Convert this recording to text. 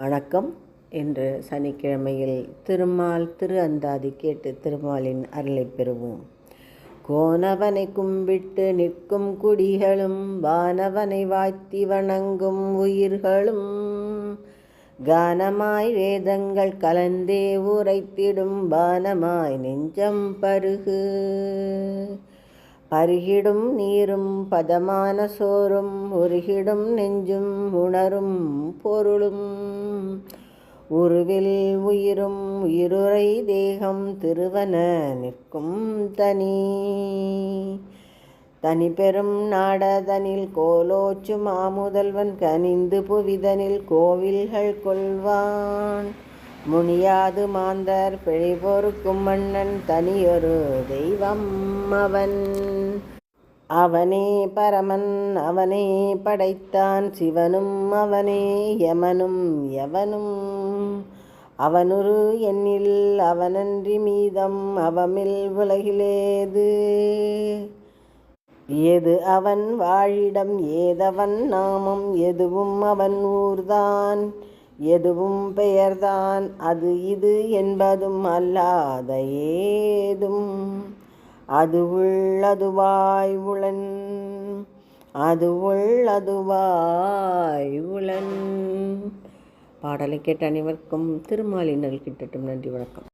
வணக்கம். என்று சனிக்கிழமையில் திருமால் திரு அந்தாதி கேட்டு திருமாலின் அருளை பெறுவோம். கோனவனை கும்பிட்டு நிற்கும் குடிகளும் வானவனை வாழ்த்தி வணங்கும் உயிர்களும் கானமாய் வேதங்கள் கலந்தே உரைத்திடும் பானமாய் நெஞ்சம் பருகு. அருகிடும் நீரும் பதமான சோறும் உருகிடும் நெஞ்சும் உணரும் பொருளும். உருவில் உயிரும் உயிருரை தேகம் திருவன நிற்கும் தனி. தனி பெரும் நாடதனில் கோலோச்சு மாமுதல்வன் கனிந்து புவிதனில் கோவில்கள் கொள்வான். முனியாது மாந்தர் பிழிபொறுக்கும் மன்னன் தனியொரு தெய்வம் அவன். அவனே பரமன் அவனே படைத்தான் சிவனும் அவனே யமனும் எவனும் அவனுரு எண்ணில் அவனன்றி மீதம் அவமில் உலகிலேது. எது அவன் வாழிடம் ஏதவன் நாமம் எதுவும் அவன் ஊர்தான். எதுவும் பெயர்தான். அது இது என்பதும் அல்லாத ஏதும். அது உள்ளதுவாய் உளன். அது உள்ளதுவாய் உளன். பாடலை கேட்ட அனைவருக்கும் திருமாலினல் கிட்டட்டும் நன்றி வணக்கம்.